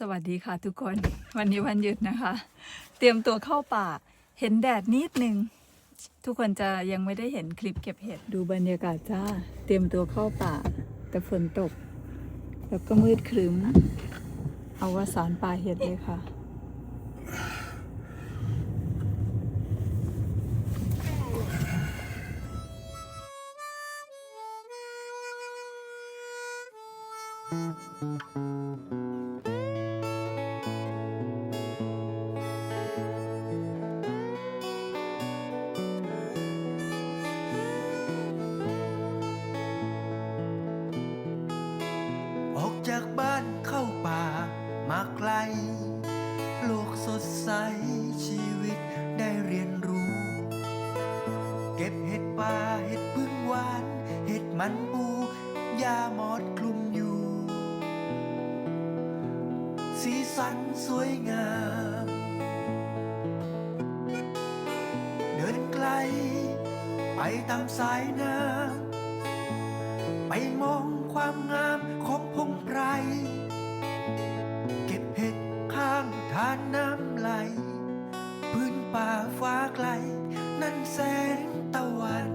สวัสดีค่ะทุกคนวันนี้วันหยุดนะคะ เตรียมตัวเข้าป่า เห็นแดดนิดนึง ทุกคนจะยังไม่ได้เห็นคลิปเก็บเห็ดดูบรรยากาศจ้า เตรียมตัวเข้าป่า แต่ฝนตก แล้วก็มืดครึ้ม เอาวสานป่าเห็ดเลยค่ะ สวยงาม เดินไกล ไปตามสายน้ำไปมองความงามของพงไพรเก็บเห็ดข้างทานน้ำไหล พื้นป่าฟ้าไกล นั่นแสงตะวัน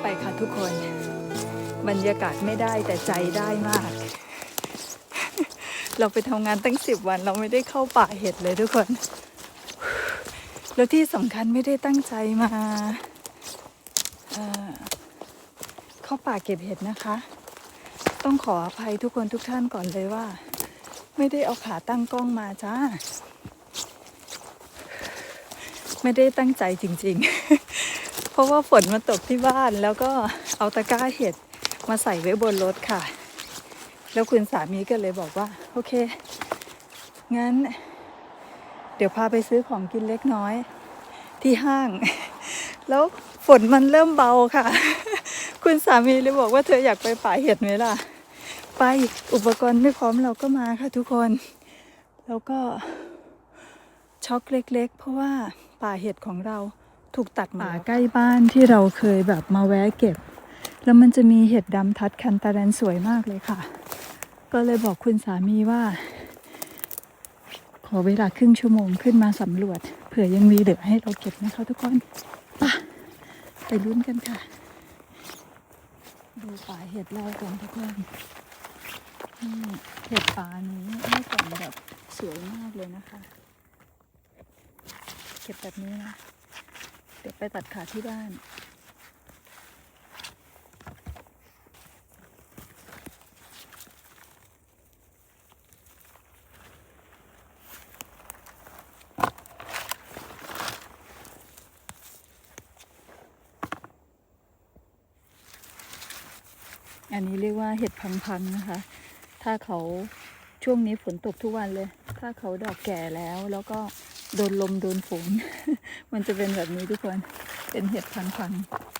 ไปค่ะทุกคน บรรยากาศไม่ได้แต่ใจได้มาก เราไปทำงานตั้งสิบวันเราไม่ได้เข้าป่าเห็ดเลยทุกคน แล้วที่สำคัญไม่ได้ตั้งใจมาเข้าป่าเก็บเห็ดนะคะ ต้องขออภัยทุกคนทุกท่านก่อนเลยว่า ไม่ได้เอาขาตั้งกล้องมาจ้า ไม่ได้ตั้งใจจริง ๆ เพราะว่าฝนมาตกที่บ้านแล้วก็เอาตะกร้าเห็ดมาใส่ไว้บนรถค่ะ แล้วคุณสามีก็เลยบอกว่า โอเค งั้น เดี๋ยวพาไปซื้อของกินเล็กน้อย ที่ห้าง แล้วฝนมันเริ่มเบาค่ะ คุณสามีเลยบอกว่าเธออยากไปป่าเห็ดไหมล่ะ ไปอุปกรณ์ไม่พร้อมเราก็มาค่ะทุกคน แล้วก็ช็อกเล็ก ๆ เพราะว่าป่าเห็ดของเราถูกตัดป่าใกล้บ้านที่เราเคยแบบมาแวะเก็บ แล้วมันจะมีเห็ดดำทัดคันตาแรนสวยมากเลยค่ะ ก็เลยบอกคุณสามีว่า ขอเวลาครึ่งชั่วโมงขึ้นมาสำรวจ เผื่อยังมีเหลือให้เราเก็บนะคะทุกคนป่ะไปลุ้นกันค่ะ ดูป่าเห็ดเราก่อนทุกคนนี่เห็ดป่านี้เมื่อก่อนแบบสวยมากเลยนะคะ เก็บแบบนี้นะเดี๋ยวไปตัดขาที่บ้าน อันนี้เรียกว่าเห็ดพังๆนะคะ ถ้าเขาช่วงนี้ฝนตกทุกวันเลย ถ้าเขาดอกแก่แล้ว แล้วก็โดนลมโดนฝน มันจะเป็นแบบนี้ทุกคน เป็นเห็ดพังๆ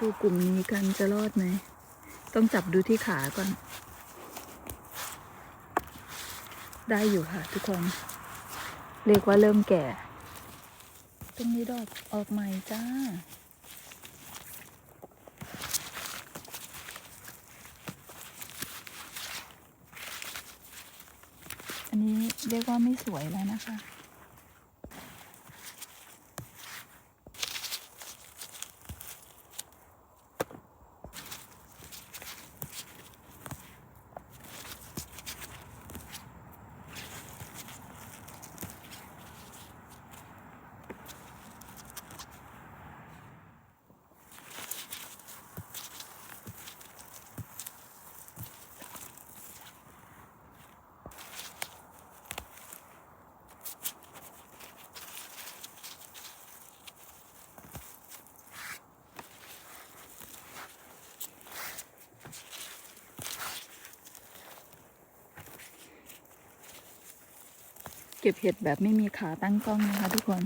ดูกลุ่มนี้กันจะรอดไหม ต้องจับดูที่ขาก่อน ได้อยู่ค่ะทุกคน เรียกว่าเริ่มแก่ ตรงนี้ดอกออกใหม่จ้า อันนี้เรียกว่าไม่สวยแล้วนะคะ เก็บเห็ดแบบไม่มีขาตั้งกล้องนะคะทุกคน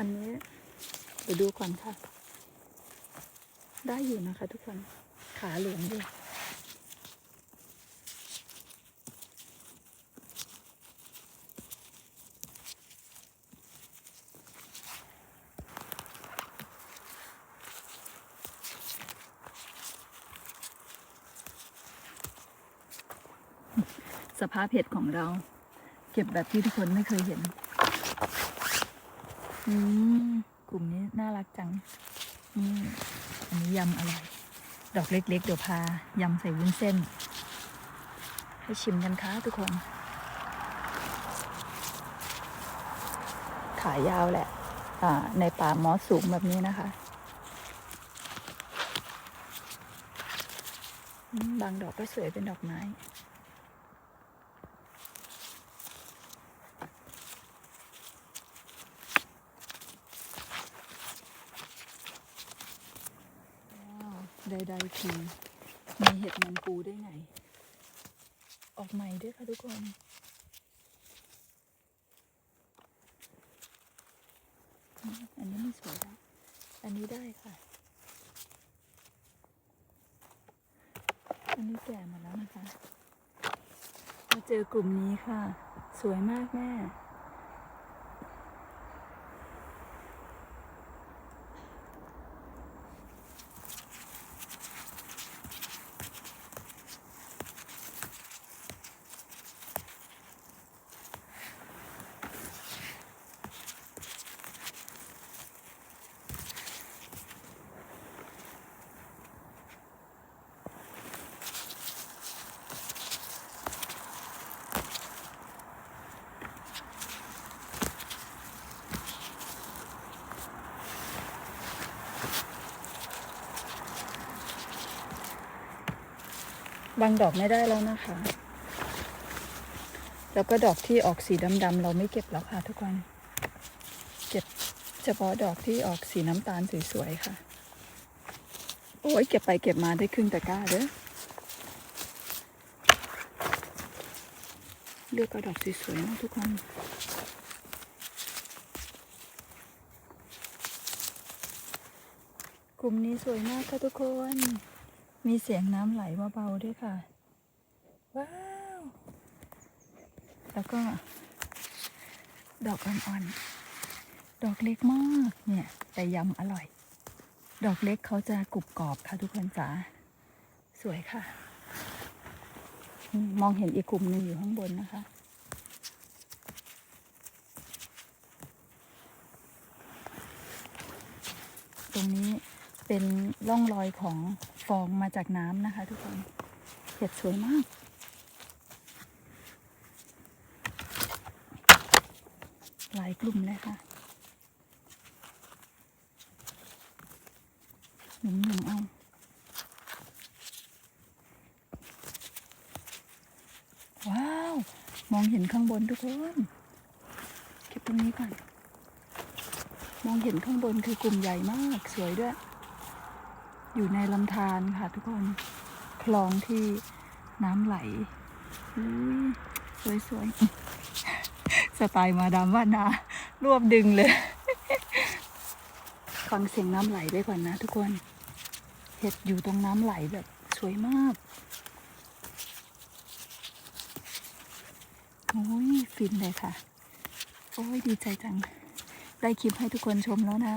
อันนี้เดี๋ยวดูก่อนค่ะ ได้อยู่นะคะทุกคน ขาเหลืองอยู่สภาพเห็ดของเรา เก็บแบบที่ทุกคนไม่เคยเห็น อืมกลุ่มนี้น่ารักจังนี่อันนี้ยำอร่อย ดอกเล็ก ๆ เดี๋ยวพายำใส่วุ้นเส้น ให้ชิมกันค่ะทุกคน ขายาวแหละ อ่า ในป่ามอสสูงแบบนี้นะคะ บางดอกก็สวยเป็นดอกไม้ ใดๆคือมีเห็ดมันปูได้ไง ออกใหม่ด้วยค่ะทุกคนอันนี้ไม่สวยแล้วอันนี้ได้ค่ะ อันนี้แก่หมาแล้วนะคะ มาเจอกลุ่มนี้ค่ะ สวยมากแม่ บางดอกไม่ได้แล้วนะคะ แล้วก็ดอกที่ออกสีดำๆเราไม่เก็บแล้วค่ะทุกคนเก็บเฉพาะดอกที่ออกสีน้ำตาลสวยๆค่ะ โอ้ยเก็บไปเก็บมาได้ครึ่งตะกร้าเด้อเลือกเอาดอกสวยๆนะทุกคนกลุ่มนี้สวยมากค่ะทุกคน มีเสียงน้ำไหลเบาๆด้วยค่ะ ว้าว แล้วก็ ดอกอ่อนๆ ดอกเล็กมากเนี่ย แต่ยำอร่อย ดอกเล็กเขาจะกรุบกรอบค่ะทุกคนจ๋าสวยค่ะ มองเห็นอีกกลุ่มหนึ่งอยู่ข้างบนนะคะตรงนี้เป็นร่องรอยของ ฟองมาจากน้ำนะคะทุกคนเห็ดสวยมาก หลายกลุ่มเลยค่ะหนุ่มหนุ่มเอาว้าว มองเห็นข้างบนทุกคนเก็บตรงนี้ก่อน มองเห็นข้างบนคือกลุ่มใหญ่มากสวยด้วย อยู่ในลำธารค่ะทุกคนคลองที่น้ำไหลอุ้ยสวยๆสไตล์มาดามว่านา รวบดึงเลยฟังเสียงน้ำไหลไว้ก่อนนะทุกคน เห็ดอยู่ตรงน้ำไหลแบบสวยมากโอ้ยฟินเลยค่ะ โอ้ยดีใจจัง ได้คลิปให้ทุกคนชมแล้วนะ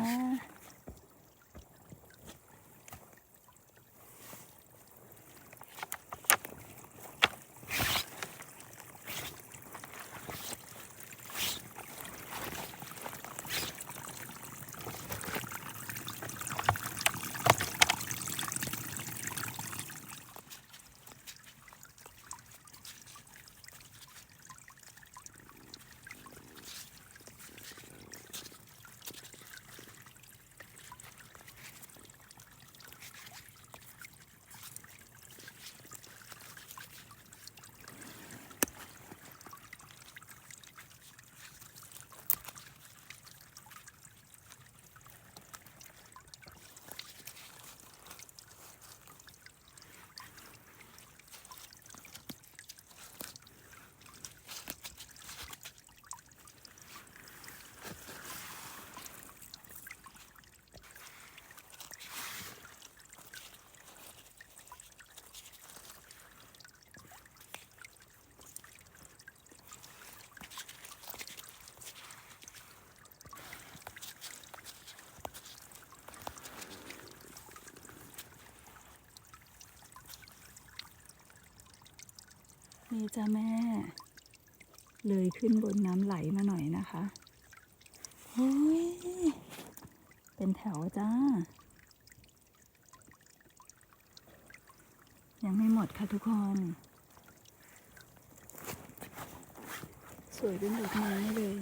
นี่จ้าแม่ เลยขึ้นบนน้ำไหลมาหน่อยนะคะเฮ้ยเป็นแถวจ้า ยังไม่หมดค่ะทุกคน สวยเป็นดอกไม้เลย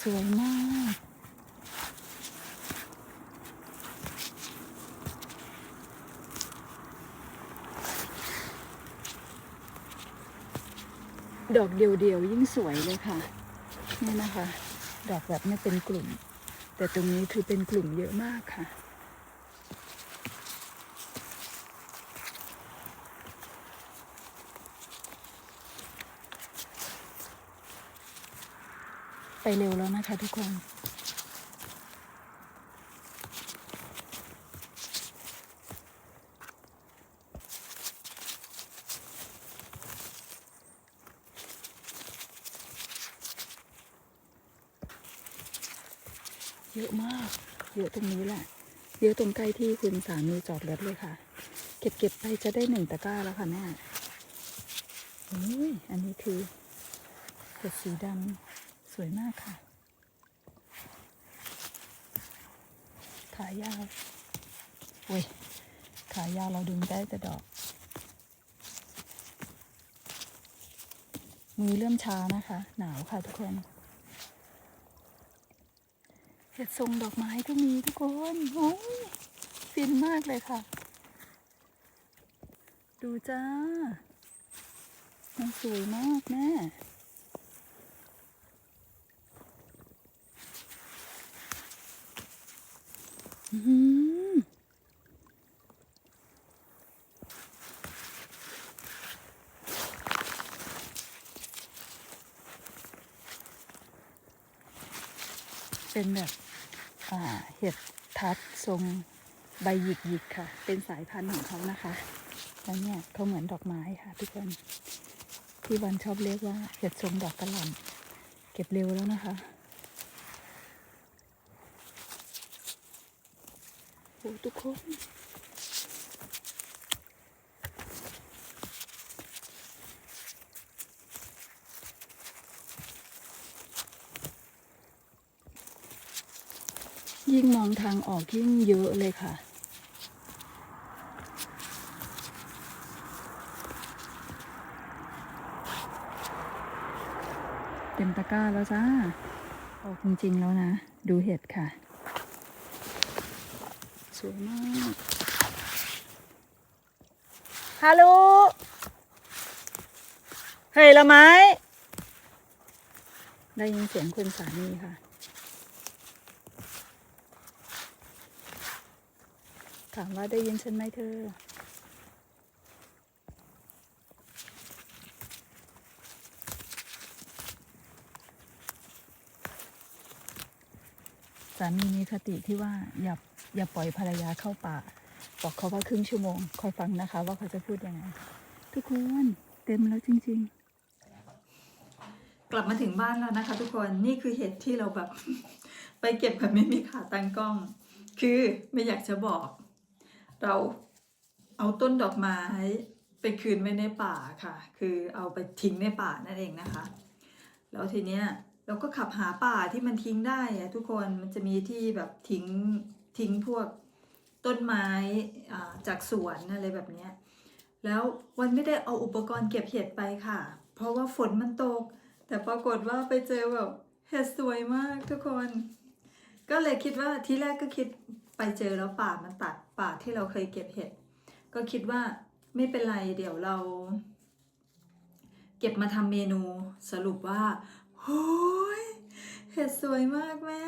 สวยมาก ดอกเดียวๆ ยิ่งสวยเลยค่ะ นี่นะคะ ดอกแบบไม่เป็นกลุ่ม แต่ตรงนี้คือเป็นกลุ่มเยอะมากค่ะ ไปเร็วแล้วนะคะทุกคน เยอะมาก เยอะตรงนี้แหละ เยอะตรงใกล้ที่คุณสามีจอดรถเลยค่ะ เก็บเก็บไปจะได้หนึ่งตะกร้าแล้วค่ะแม่โอ้ยอันนี้คือเห็ดสีดำ วยมากค่ะ ขายาวโอ้ยขายาวเราดึงได้แต่ดอก มือเริ่มช้านะคะ หนาวค่ะทุกคนเห็ดทรงดอกไม้ก็มีทุกคนโอ้ยฟินมากเลยค่ะ ดูจ้ามันสวยมากแม่ อือหือ เป็นแบบเห็ดทัดทรงใบหยิกหยิกๆค่ะ เป็นสายพันธุ์ของเขานะคะแล้วเนี่ยเขาเหมือนดอกไม้ค่ะทุกคนที่วันชอบเรียกว่าเห็ดทรงดอกกระหล่ำเก็บเร็วแล้วนะคะ โอ้ทุกคนยิ่งมองทางออกยิ่งเยอะเลยค่ะ เต็มตะกร้าแล้วจ้า ออกจริงๆแล้วนะ ดูเห็ดค่ะ สวยมากฮัลโหลเฮ้ยละไม้ได้ยินเสียงคุณสามีค่ะถามว่าได้ยินฉันไหมเธอ สามีมีคติที่ว่าอย่า อย่าปล่อยภรรยาเข้าป่า บอกเขาว่าครึ่งชั่วโมง คอยฟังนะคะ ว่าเขาจะพูดยังไง ทุกคนเต็มแล้วจริง ๆ กลับมาถึงบ้านแล้วนะคะ ทุกคนนี่คือเห็ดที่เราแบบ ไปเก็บแบบไม่มีขาตั้งกล้อง คือไม่อยากจะบอก เราเอาต้นดอกไม้ไปคืนไว้ในป่าค่ะ คือเอาไปทิ้งในป่านั่นเองนะคะ แล้วทีเนี้ยเราก็ขับหาป่าที่มันทิ้งได้อะทุกคนมันจะมีที่แบบทิ้ง ทิ้งพวกต้นไม้จากสวนอะไรแบบนี้แล้ววันไม่ได้เอาอุปกรณ์เก็บเห็ดไปค่ะ เพราะว่าฝนมันตก แต่ปรากฏว่าไปเจอแบบเห็ดสวยมากทุกคน ก็เลยคิดว่าที่แรกก็คิดไปเจอแล้วป่ามันตัดป่าที่เราเคยเก็บเห็ด ก็คิดว่าไม่เป็นไรเดี๋ยวเรา เก็บมาทำเมนูสรุปว่าโอ้ยเห็ดสวยมากแม่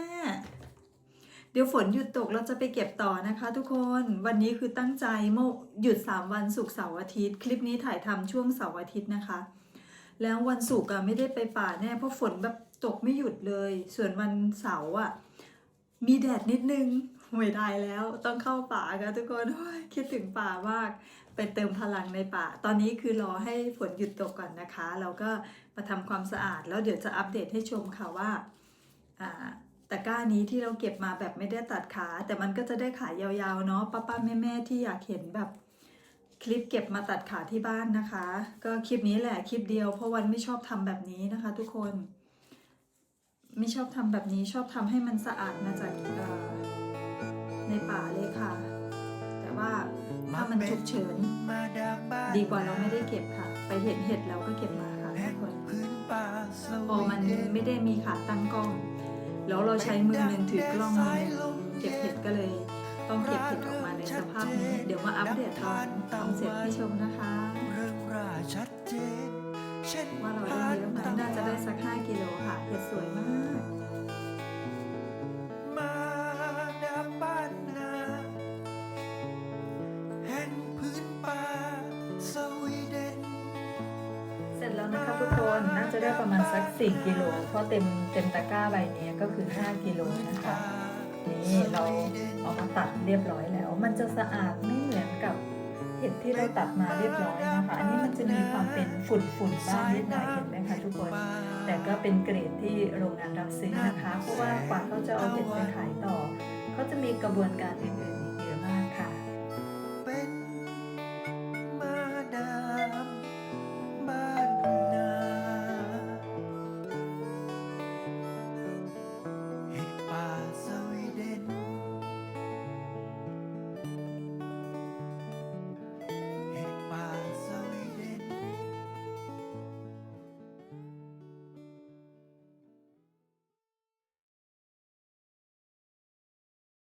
เดี๋ยวฝนหยุดตกเราจะไปเก็บต่อนะคะทุกคน วันนี้คือตั้งใจเมื่อหยุด 3 วันศุกร์เสาร์อาทิตย์ คลิปนี้ถ่ายทำช่วงเสาร์อาทิตย์นะคะ แล้ววันศุกร์อะไม่ได้ไปป่าแน่เพราะฝนแบบตกไม่หยุดเลย ส่วนวันเสาร์อะมีแดดนิดนึงไม่ได้แล้วต้องเข้าป่ากันทุกคนคิดถึงป่ามากไปเติมพลังในป่า ตอนนี้คือรอให้ฝนหยุดตกก่อนนะคะ เราก็มาทำความสะอาดแล้วเดี๋ยวจะอัปเดตให้ชมค่ะว่า ตะกร้านี้ที่เราเก็บมาแบบไม่ได้ตัดขา แต่มันก็จะได้ขายาวๆเนาะป้าป้าแม่แม่ๆที่อยากเห็นแบบคลิปเก็บมาตัดขาที่บ้านนะคะ ก็คลิปนี้แหละคลิปเดียวเพราะวันไม่ชอบทำแบบนี้นะคะ ทุกคน ไม่ชอบทำแบบนี้ชอบทำให้มันสะอาดมาจากในป่าเลยค่ะ แต่ว่าถ้ามันฉุกเฉินด,ดีกว่าเราไม่ได้เก็บค่ะ ไปเห็นเห็ดแล้วก็เก็บมาค่ะทุกคนพอมันไม่ได้มีขาตั้งกล้อง แล้วเราใช้มือหนึ่งถือกล้องมือหนึ่งเก็บเห็ดก็เลย ต้องเก็บเห็ดออกมาในสภาพนี้ เดี๋ยวมาอัปเดตตอนทำเสร็จให้ชมนะคะเริ่มราชัดเจนเช่นว่าเราได้เยอะไหมน่าจะได้สัก 5 กิโลค่ะเห็ดสวยมาก 4กิโลเพราะเต็มเต็มตะกร้าใบนี้ก็คือ 5กิโลนะคะ นี่เราเอามาตัดเรียบร้อยแล้ว มันจะสะอาดไม่เหมือนกับเห็ดที่เราตัดมาเรียบร้อยนะคะ อันนี้มันจะมีความเป็นฝุ่นฝุ่นบ้างนิดหน่อยเห็นไหมคะทุกคน แต่ก็เป็นเกรดที่โรงงานรับซื้อนะคะ เพราะว่ากว่าเขาจะเอาเห็ดไปขายต่อเขาจะมีกระบวนการอื่น